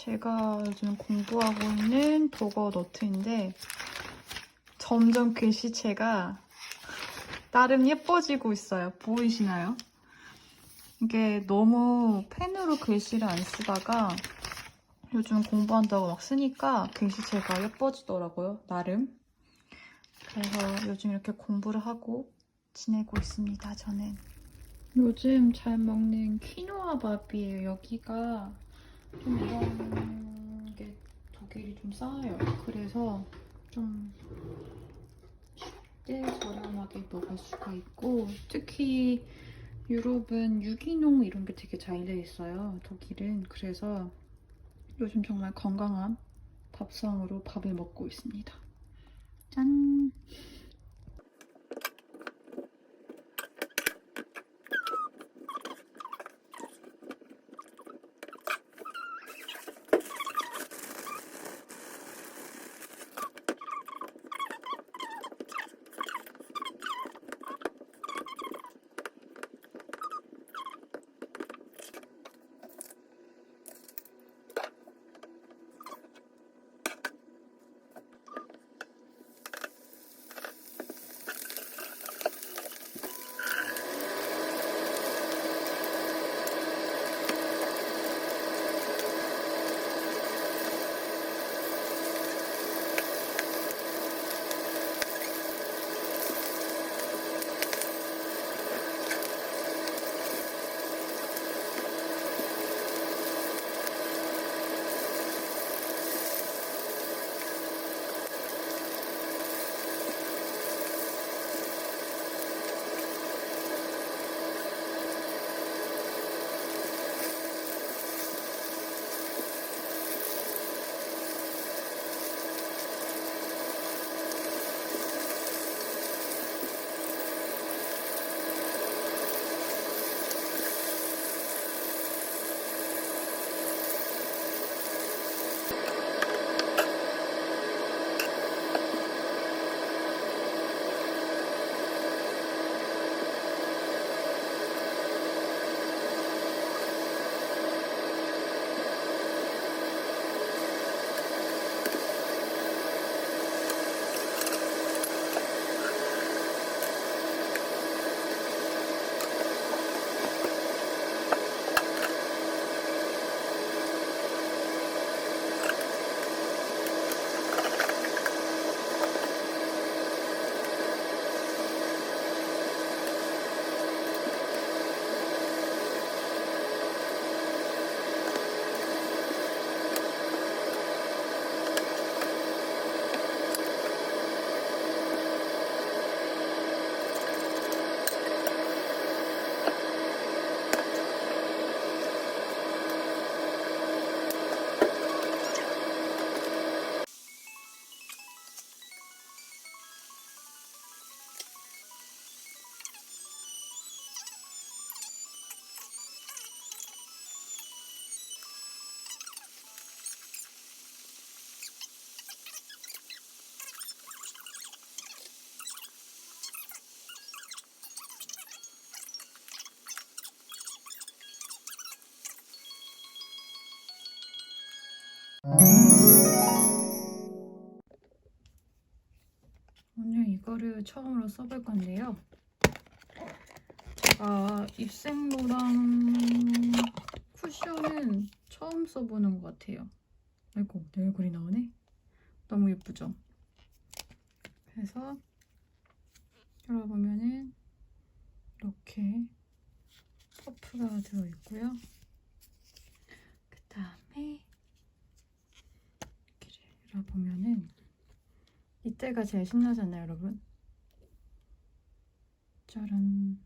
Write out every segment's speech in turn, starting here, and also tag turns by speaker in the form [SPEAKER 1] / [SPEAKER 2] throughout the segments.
[SPEAKER 1] 제가 요즘 공부하고 있는 독어 노트인데 점점 글씨체가 나름 예뻐지고 있어요. 보이시나요? 이게 너무 펜으로 글씨를 안 쓰다가 요즘 공부한다고 막 쓰니까 글씨체가 예뻐지더라고요. 나름. 그래서 요즘 이렇게 공부를 하고 지내고 있습니다. 저는. 요즘 잘 먹는 퀴노아 밥이에요. 여기가 좀 이런 게 독일이 좀 싸요. 그래서 좀 쉽게 저렴하게 먹을 수가 있고 특히 유럽은 유기농 이런 게 되게 잘 돼 있어요. 독일은 그래서 요즘 정말 건강한 밥상으로 밥을 먹고 있습니다. 짠! 오늘 이거를 처음으로 써볼 건데요. 제가 입생로랑 쿠션은 처음 써보는 것 같아요. 아이고, 내 얼굴이 나오네? 너무 예쁘죠? 그래서 열어보면은 이렇게 퍼프가 들어있고요. 그 다음에 이렇게 열어보면은 이때가 제일 신나잖아요, 여러분. 짜란.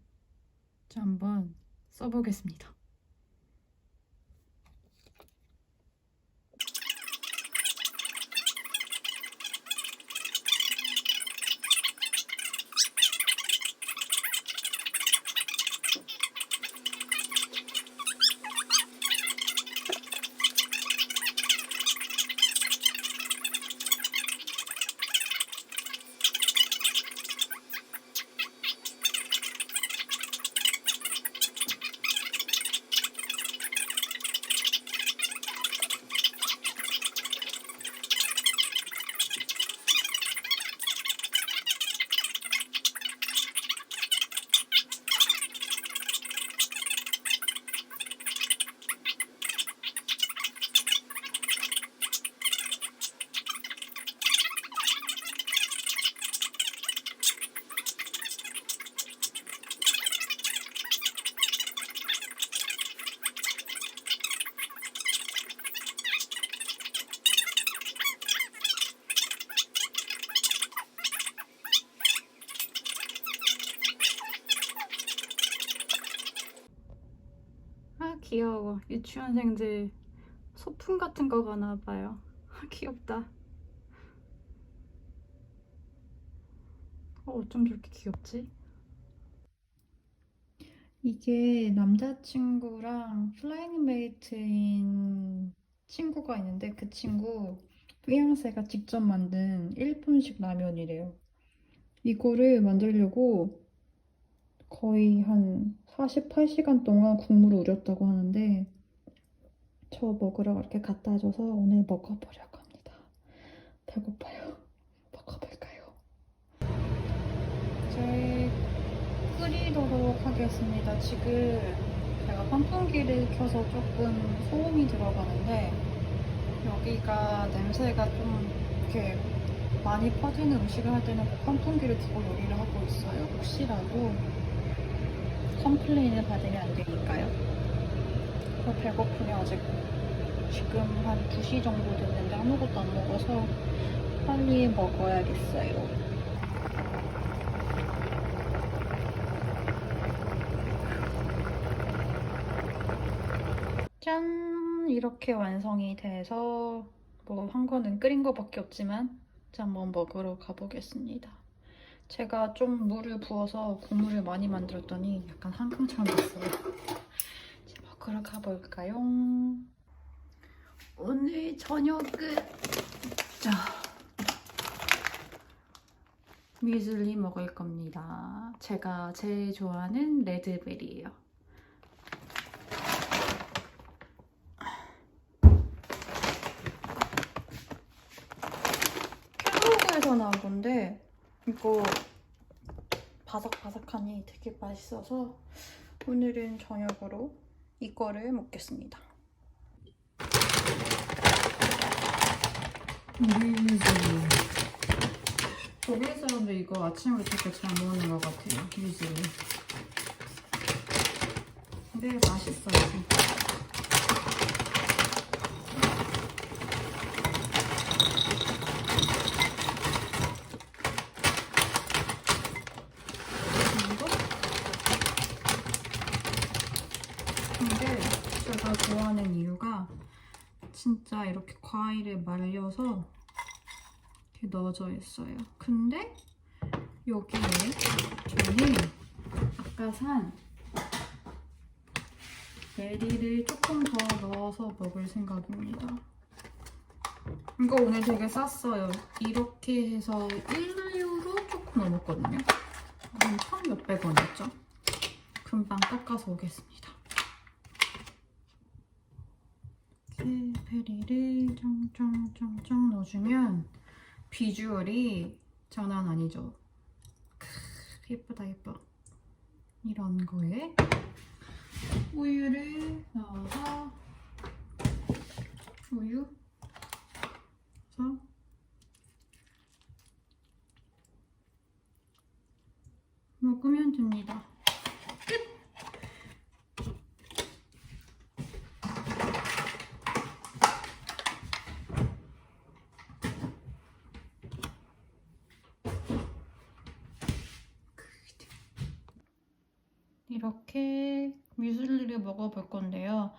[SPEAKER 1] 자, 한번 써보겠습니다.
[SPEAKER 2] 귀여워. 유치원생들 소풍 같은 거 가나 봐요. 귀엽다. 어, 어쩜 저렇게 귀엽지?
[SPEAKER 1] 이게 남자친구랑 플라잉 메이트인 친구가 있는데 그 친구 피앙세가 직접 만든 일본식 라면이래요. 이거를 만들려고 거의 한 48시간 동안 국물을 우렸다고 하는데 저 먹으러 이렇게 갖다 줘서 오늘 먹어보려고 합니다. 배고파요. 먹어볼까요? 이제 끓이도록 하겠습니다. 지금 제가 환풍기를 켜서 조금 소음이 들어가는데 여기가 냄새가 좀 이렇게 많이 퍼지는 음식을 할 때는 꼭 환풍기를 켜고 요리를 하고 있어요. 혹시라도 컴플레인을 받으면 안 되니까요. 저 배고프면 아직 지금 한 2시 정도 됐는데 아무것도 안 먹어서 빨리 먹어야겠어요. 짠! 이렇게 완성이 돼서 뭐 한 거는 끓인 거밖에 없지만 이제 한번 먹으러 가보겠습니다. 제가 좀 물을 부어서 국물을 많이 만들었더니 약간 한강처럼 됐어요. 이제 먹으러 가볼까요? 오늘 저녁은 자 뮤즐리 먹을 겁니다. 제가 제일 좋아하는 레드베리예요. 캔로그에서 나온 건데 이거 바삭바삭하니 되게 맛있어서 오늘은 저녁으로 이거를 먹겠습니다. 뮤즐리 독일 사람들 이거 아침부터 되게 잘 먹는 것 같아요. 뮤즐리 근데 맛있어요. 진짜. 이거? 근데 제가 좋아하는 이유가 진짜 이렇게 과일을 말려서 이렇게 넣어져 있어요. 근데 여기에 저는 아까 산 베리를 조금 더 넣어서 먹을 생각입니다. 이거 오늘 되게 쌌어요. 이렇게 해서 1유로 조금 넘었거든요. 한천 몇백 원이었죠? 금방 깎아서 오겠습니다. 베리를 쫑쫑쫑쫑 넣어주면 비주얼이 장난 아니죠? 크, 예쁘다 예뻐. 이런 거에 우유를 넣어서 우유 그래서 먹으면 됩니다. 이렇게 뮤슬리를 먹어볼 건데요.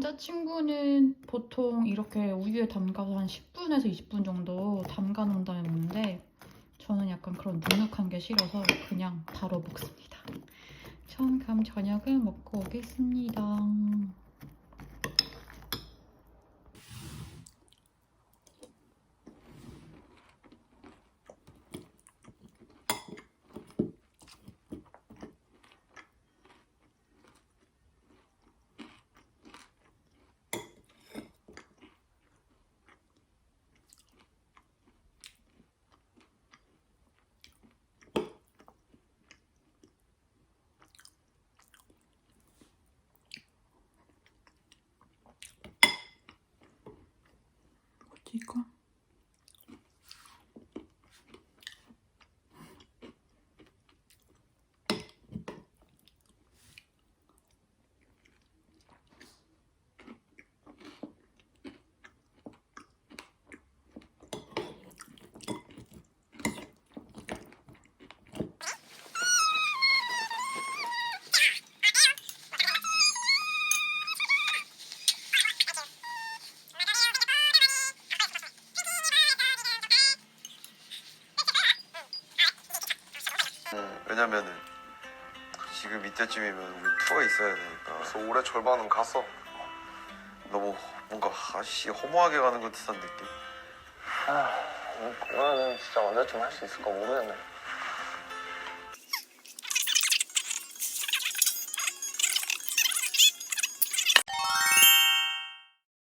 [SPEAKER 1] 남자친구는 보통 이렇게 우유에 담가서 한 10분에서 20분 정도 담가 놓은 다음에 먹는데 저는 약간 그런 눅눅한 게 싫어서 그냥 바로 먹습니다. 전 그럼 저녁을 먹고 오겠습니다. 뭐 지 이거?
[SPEAKER 3] 그때쯤이면 우리 투어 있어야 되니까
[SPEAKER 4] 그래서 올해 절반은 갔어.
[SPEAKER 3] 너무 뭔가 아씨 허무하게 가는 것 듯한 느낌
[SPEAKER 4] 아, 그거는 진짜 언제쯤 할 수 있을까 모르겠네.